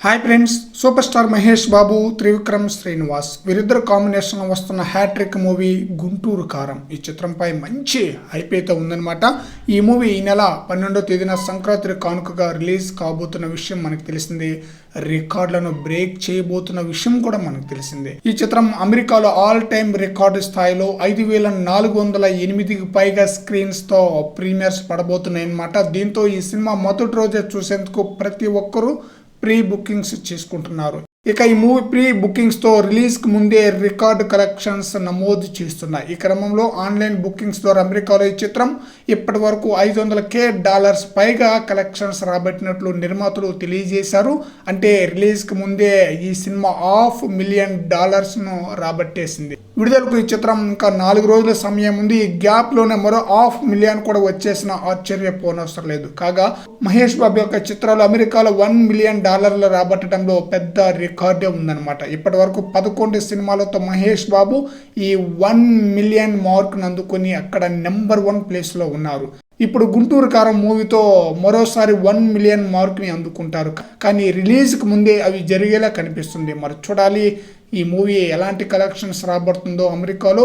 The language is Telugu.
Hi friends super star Mahesh Babu Trivikram Srinivas వీరిద్దరు కాంబినేషన్ వస్తున్న హ్యాట్రిక్ మూవీ గుంటూరు కారం. ఈ చిత్రంపై మంచి హైప్ అయితే ఉందన్నమాట. ఈ మూవీ ఈ నెల పన్నెండో తేదీన సంక్రాంతి కానుకగా రిలీజ్ కాబోతున్న విషయం మనకు తెలిసింది. రికార్డులను బ్రేక్ చేయబోతున్న విషయం కూడా మనకు తెలిసిందే. ఈ చిత్రం అమెరికాలో ఆల్ టైమ్ రికార్డు స్థాయిలో ఐదు వేల నాలుగు వందల ఎనిమిదికి పైగా స్క్రీన్స్తో ప్రీమియర్స్ పడబోతున్నాయి అన్నమాట దీంతో ఈ సినిమా మొదటి రోజే చూసేందుకు ప్రతి ఒక్కరూ ప్రీ బుకింగ్స్ చేసుకుంటున్నారు. ఇక ఈ మూవీ ప్రీ బుకింగ్స్తో రిలీజ్కు ముందే రికార్డ్ కలెక్షన్స్ నమోదు చేస్తున్నాయి. ఈ క్రమంలో ఆన్లైన్ బుకింగ్స్ ద్వారా అమెరికాలో ఈ చిత్రం ఇప్పటి వరకు ఐదు వందల కే డాలర్స్ పైగా కలెక్షన్స్ రాబట్టినట్లు నిర్మాతలు తెలియజేశారు. అంటే రిలీజ్కు ముందే ఈ సినిమా హాఫ్ మిలియన్ డాలర్స్ను రాబట్టేసింది. విడుదలకు ఈ చిత్రం ఇంకా నాలుగు రోజుల సమయం ఉంది. ఈ గ్యాప్లోనే మరో హాఫ్ మిలియన్ కూడా వచ్చేసిన ఆశ్చర్యపోనవసరం లేదు. కాగా మహేష్ బాబు యొక్క చిత్రాలు అమెరికాలో వన్ మిలియన్ డాలర్లు రాబట్టడంలో పెద్ద రికార్డే ఉందన్నమాట. ఇప్పటి వరకు పదకొండు సినిమాలతో మహేష్ బాబు ఈ వన్ మిలియన్ మార్క్ను అందుకొని అక్కడ నెంబర్ వన్ ప్లేస్లో ఉన్నారు. ఇప్పుడు గుంటూరు కారం మూవీతో మరోసారి వన్ మిలియన్ మార్క్ని అందుకుంటారు. కానీ రిలీజ్కి ముందే అవి జరిగేలా కనిపిస్తుంది. మరి చూడాలి ఈ మూవీ ఎలాంటి కలెక్షన్స్ రాబడుతుందో అమెరికాలో